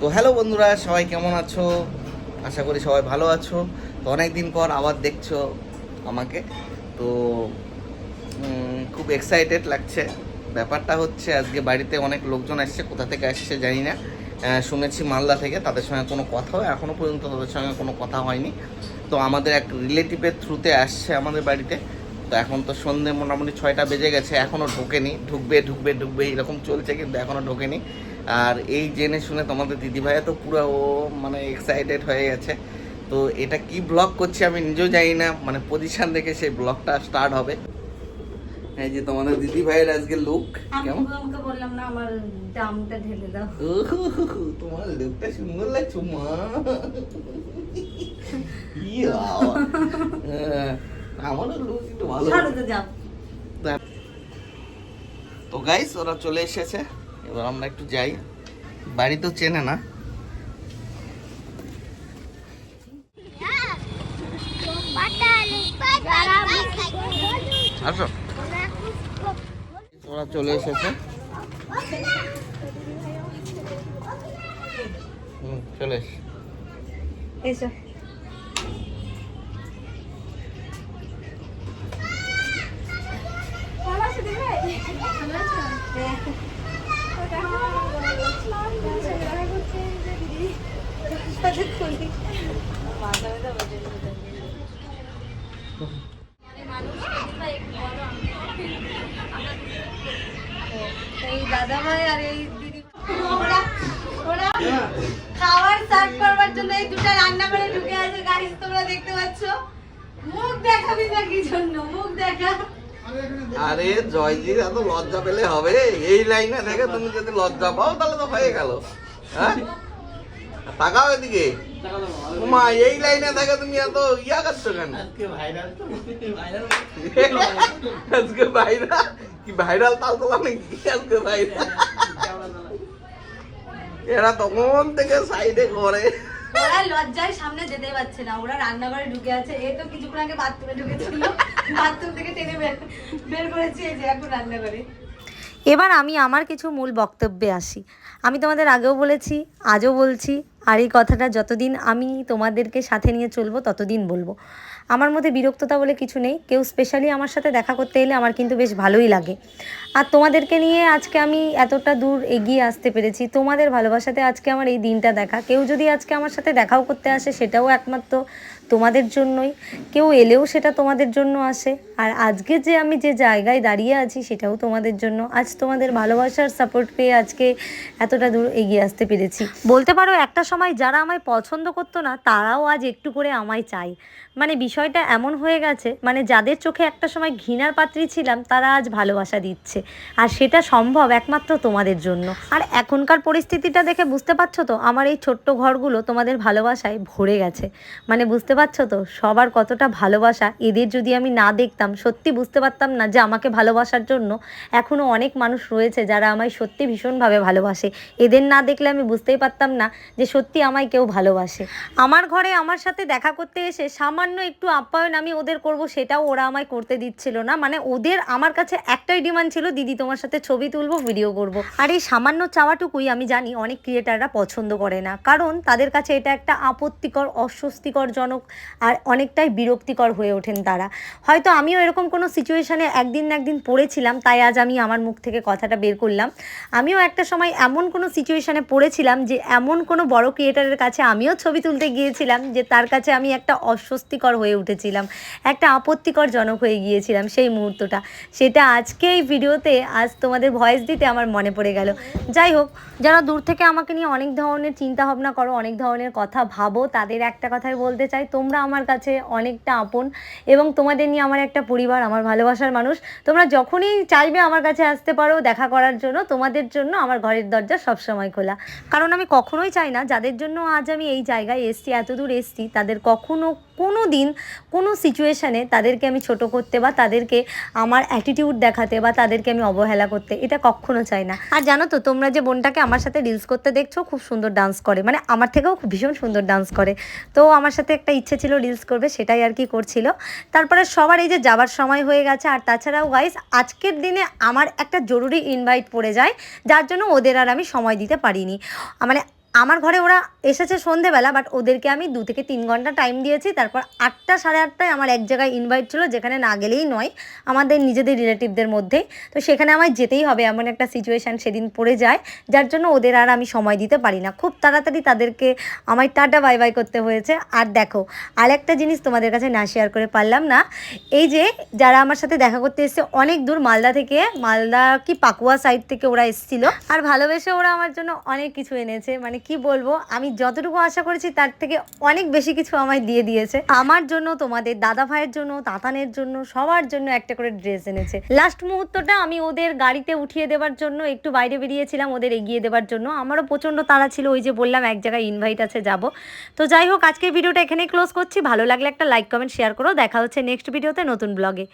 তো হ্যালো বন্ধুরা, সবাই কেমন আছো? আশা করি সবাই ভালো আছো। তো অনেক দিন পর আবার দেখছ আমাকে। তো খুব এক্সাইটেড লাগছে। ব্যাপারটা হচ্ছে আজকে বাড়িতে অনেক লোকজন আসছে কোথা থেকে আসছে জানি না। শুনেছি মালদা থেকে। তাদের সঙ্গে কোনো কথাও এখনও পর্যন্ত তাদের সঙ্গে কোনো কথা হয়নি। তো আমাদের এক রিলেটিভের থ্রুতে আসছে আমাদের বাড়িতে। তো এখন তো সন্ধে মোটামুটি ছয়টা বেজে গেছে এখনও ঢোকেনি। ঢুকবে ঢুকবে ঢুকবে এরকম চলছে কিন্তু এখনও ঢোকেনি। আর এই জেনে শুনে তোমাদের দিদিভাইয়া তো পুরো ও মানে এক্সাইটেড হয়ে গেছে। তো এটা কি ব্লগ করছি আমি নিজেও জানি না মানে পজিশন দেখে সেই ব্লগটা স্টার্ট হবে। এই যে তোমাদের দিদি ভাইয়ের আজকে লুক কেমন? আমাকে বললাম না আমার দামটা ঢেলে দাও। তোমার লুকটা সুন্দর লাগছে মা ইয়া, আমারও লুক একটু ভালো তো যাও। তো গাইস ওরা চলে এসেছে। এবার আমরা একটু যাই। বাড়ি তো চেনে না। আসো। ওরা চলে এসেছে। হুম চলে এস। এসো এই দাদা ভাই আর এই দিদি ওরা ওরা খাবার সার্ভ করবার জন্য এই দুটো রান্না করে ঢুকে আছে। গাইস তোমরা দেখতে পাচ্ছ? মুখ দেখাবি না কি জন্য? মুখ দেখা। আরে জয়জির এত লজ্জা পেলে হবে? এই লাইনে থেকে তুমি যদি লজ্জা পাও তাহলে তো হয়ে গেল। হ্যাঁ? তাকাও এদিকে। মা এই লাইনে থেকে তুমি এত ইয়া করছ কেন? আজকে ভাইরাল কি ভাইরাল তাল তোলা নাকি? আজকে ভাইরাল এরা তখন থেকে সাইডে করে ওরা লজ্জায় সামনে যেতে পারছে না। ওরা রান্নাঘরে ঢুকে আছে। এ তো কিছুক্ষণ আগে বাথরুমে ঢুকেছিল। বাথরুম থেকে টেনে বের বের করেছি এই যে এখন রান্নাঘরে। এবার আমি আমার কিছু মূল বক্তব্যে আসি। আমি তোমাদের আগেও বলেছি আজও বলছি আর এই কথাটা যতদিন আমি তোমাদেরকে সাথে নিয়ে চলবো, ততদিন বলব। আমার মধ্যে বিরক্ততা বলে কিছু নেই। কেউ স্পেশালি আমার সাথে দেখা করতে এলে আমার কিন্তু বেশ ভালোই লাগে। আর তোমাদেরকে নিয়ে আজকে আমি এতটা দূর এগিয়ে আসতে পেরেছি। তোমাদের ভালোবাসাতে আজকে আমার এই দিনটা দেখা। কেউ যদি আজকে আমার সাথে দেখাও করতে আসে, সেটাও একমাত্র তোমাদের জন্যই। কেউ এলেও সেটা তোমাদের জন্য আসে। আর আজকে যে আমি যে জায়গায় দাঁড়িয়ে আছি, সেটাও তোমাদের জন্য। আজ তোমাদের ভালোবাসার সাপোর্ট পেয়ে আজকে এতটা দূর এগিয়ে আসতে পেরেছি। বলতে পারো একটা সময় যারা আমায় পছন্দ করতো না, তারাও আজ একটু করে আমায় চাই মানে বিষয়টা এমন হয়ে গেছে মানে যাদের চোখে একটা সময় ঘৃণার পাত্রী ছিলাম, তারা আজ ভালোবাসা দিচ্ছে। আর সেটা সম্ভব একমাত্র তোমাদের জন্য। আর এখনকার পরিস্থিতিটা দেখে বুঝতে পারছ তো, আমার এই ছোট্ট ঘরগুলো তোমাদের ভালোবাসায় ভরে গেছে। মানে বুঝতে পারছ তো, সবার কতটা ভালোবাসা, এদের যদি আমি না দেখতাম, সত্যি বুঝতে পারতাম না যে আমাকে ভালোবাসার জন্য এখনও অনেক মানুষ রয়েছে যারা আমায় সত্যি ভীষণভাবে ভালোবাসে। এদের না দেখলে আমি বুঝতেই পারতাম না যে সত্যি আমায় কেউ ভালোবাসে। আমার ঘরে আমার সাথে দেখা করতে এসে সামান্য একটু আপ্যায়ন আমি ওদের করব, সেটাও ওরা আমায় করতে দিচ্ছিল না। মানে ওদের আমার কাছে একটাই ডিমান্ড ছিল, দিদি, তোমার সাথে ছবি তুলবো ভিডিও করব। আর এই সামান্য চাওয়াটুকুই আমি জানি অনেক ক্রিয়েটাররা পছন্দ করে না। কারণ তাদের কাছে এটা একটা আপত্তিকর, অস্বস্তিকরজনক আর অনেকটাই বিরক্তিকর হয়ে ওঠেন তারা। হয়তো আমিও এরকম কোনো সিচুয়েশানে একদিন না একদিন পড়েছিলাম, তাই আজ আমি আমার মুখ থেকে কথাটা বের করলাম। আমিও একটা সময় এমন কোনো সিচুয়েশানে পড়েছিলাম যে, এমন কোনো বড় ক্রিয়েটারের কাছে আমিও ছবি তুলতে গিয়েছিলাম, যে তার কাছে আমি একটা অস্বস্তিকর হয়ে উঠেছিলাম, একটা আপত্তিকর জনক হয়ে গিয়েছিলাম সেই মুহূর্তটা। সেটা আজকে এই ভিডিওতে আজ তোমাদের ভয়েস দিতে আমার মনে পড়ে গেল। যাই হোক, যারা দূর থেকে আমাকে নিয়ে অনেক ধরনের চিন্তা ভাবনা করো, অনেক ধরনের কথা ভাবো, তাদের একটা কথাই বলতে চাই, তোমরা আমার কাছে অনেকটা আপন এবং তোমাদের নিয়ে আমার একটা পরিবার, আমার ভালোবাসার মানুষ। তোমরা যখনই চাইবে আমার কাছে আসতে পারো, দেখা করার জন্য তোমাদের জন্য আমার ঘরের দরজা সবসময় খোলা। কারণ আমি কখনোই চাই না যাদের জন্য আজ আমি এই জায়গায় এসছি এত দূর এসছি। তাদের কখনো কোনো দিন কোনো সিচুয়েশানে তাদেরকে আমি ছোট করতে বা তাদেরকে আমার অ্যাটিটিউড দেখাতে বা তাদেরকে আমি অবহেলা করতে এটা কখনো চাই না। আর জানো তো, তোমরা যে বোনটাকে আমার সাথে রিলস করতে দেখছ, খুব সুন্দর ডান্স করে। মানে আমার থেকেও খুব ভীষণ সুন্দর ডান্স করে। তো আমার সাথে একটা ইচ্ছে ছিল রিলস করবে, সেটাই আর কি করছিল। তারপরে সবার এই যে যাবার সময় হয়ে গেছে, আর তাছাড়াও গাইস আজকের দিনে আমার একটা জরুরি ইনভাইট পড়ে যায়, যার জন্য ওদের আর আমি সময় দিতে পারিনি। মানে আমার ঘরে ওরা এসেছে সন্ধেবেলা বাট ওদেরকে আমি দু থেকে তিন ঘণ্টা টাইম দিয়েছি। তারপর আটটা সাড়ে আটটায় আমার এক জায়গায় ইনভাইট ছিল, যেখানে না গেলেই নয়, আমাদের নিজেদের রিলেটিভদের মধ্যে। তো সেখানে আমায় যেতেই হবে, এমন একটা সিচুয়েশান সেদিন পড়ে যায়, যার জন্য ওদের আর আমি সময় দিতে পারি না। খুব তাড়াতাড়ি তাদেরকে আমায় টাটা বাই বাই করতে হয়েছে। আর দেখো আর একটা জিনিস তোমাদের কাছে না শেয়ার করে পারলাম না, এই যে যারা আমার সাথে দেখা করতে এসেছে, অনেক দূর মালদা থেকে, মালদা কি পাকুয়া সাইড থেকে ওরা এসেছিল, আর ভালোবেসে ওরা আমার জন্য অনেক কিছু এনেছে। মানে কি বলব, আমি যতটুকু আশা করেছি তার থেকে অনেক বেশি কিছু আমায় দিয়ে দিয়েছে। আমার জন্য, তোমাদের দাদা ভাইয়ের জন্য, তাতানের জন্য, সবার জন্য একটা করে ড্রেস এনেছে। লাস্ট মুহূর্তটা আমি ওদের গাড়িতে উঠিয়ে দেওয়ার জন্য, একটু বাইরে বেরিয়েছিলাম, ওদের এগিয়ে দেওয়ার জন্য। আমারও প্রচণ্ড তাড়া ছিল, ওই যে বললাম, এক জায়গায় ইনভাইট আছে, যাব। তো যাই হোক, আজকের ভিডিওটা এখানেই ক্লোজ করছি। ভালো লাগলে একটা লাইক কমেন্ট শেয়ার করো। দেখা হচ্ছে নেক্সট ভিডিওতে নতুন ব্লগে